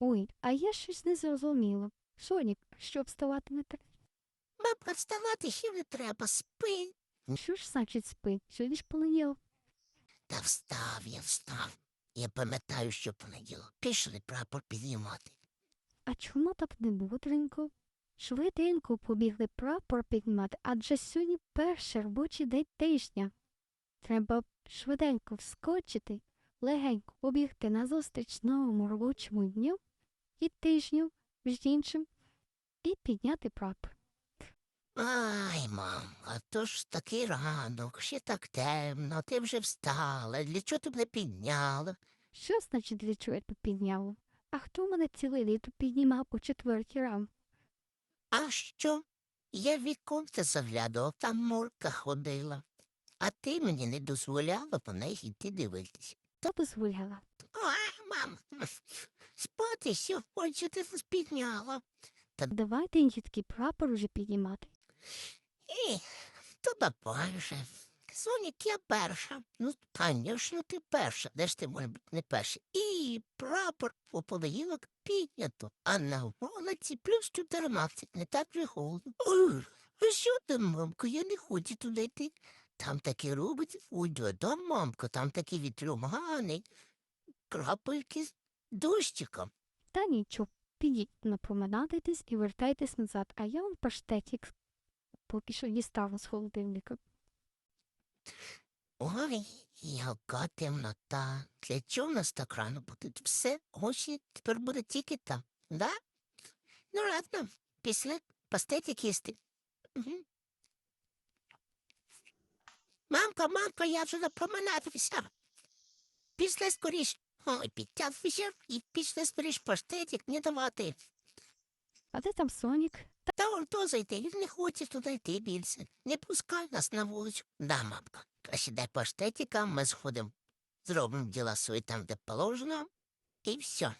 Ой, а я щось не зрозуміла. Сонік, що вставати не треба? Бабка, вставати ще не треба, спи. Що ж значить спи? Сьогодні ж понеділок. Та встав я, встав. Я пам'ятаю, що понеділок. Пішли прапор підіймати. А чому так не бодренько? Швиденько побігли прапор піднімати, адже сьогодні перший робочий день тижня. Треба швиденько вскочити, легенько побігти назустріч новому робочому дню і тижню, між іншим, і підняти прапор. Ай, мам, а то ж такий ранок, ще так темно, ти вже встала. Для чого ти мене підняла? Що значить для чого я тут підняла? А хто мене ціле літо піднімав по четвертій рам? А що? Я віконце заглядував, там морка ходила. А ти мені не дозволяла по неї йти дивитися. Та дозволяла. Ой, мам, спати ще хочу, ти нас підняла. Давайте дітки прапор уже піднімати. І, то давай же. Сонік, я перша. Ну, звісно, ти перша. Де ж ти може бути не перша? І прапор у понеділок піднято, а на вулиці плюс 14, не так вже холодно. Ой, а що там, мамко, я не хочу туди йти. Там таке робить, ой, додому, мамко, там такий вітрюм гарний, крапельки з дощиком. Та нічого, підіть напоминатитесь і вертайтесь назад, а я вам паштетик поки що дістану з холодильника. Ой, яка темнота. Для чого в нас так рано буде? Все, ось тепер буде тільки там, да? Ну, ладно, після пастетик їсти. Угу. Мамка, мамка, я вже напоминатися. Після скоріш. Ой, підтягнувся і після скоріш паштетик не давати. А де там Сонік? Та он то зайти, він не хоче туди йти більше. Не пускай нас на вулицю. Да, мамка. Краще дай паштетика, ми сходимо, зробимо діла свої там, де положено, і все.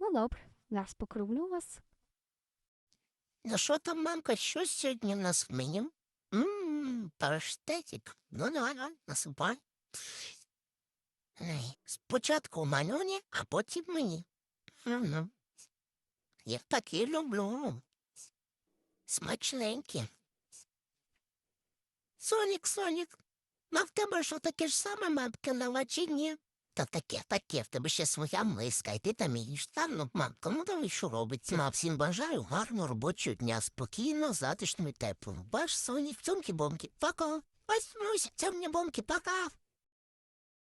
Ну добре, зараз покровлю вас. Ну що там, мамка, що сьогодні в нас в меню? Паштетик. Ну, давай, давай, насипай. Спочатку малюні, а потім мені. Ну, Я такі люблю. Смачненькі. Сонік, Сонік, а в тебе що таке ж саме мамкина вачі, ні? Та таке, таке, в тебе ще своя миска, і ти там їж. Та ну, мамка, ну давай що робиться. Ма, всім бажаю гарного робочого дня, спокійно, затишно і тепло. Ваш соні, цьомки-бомки, пока. Ось, ось, цьомні-бомки, пока.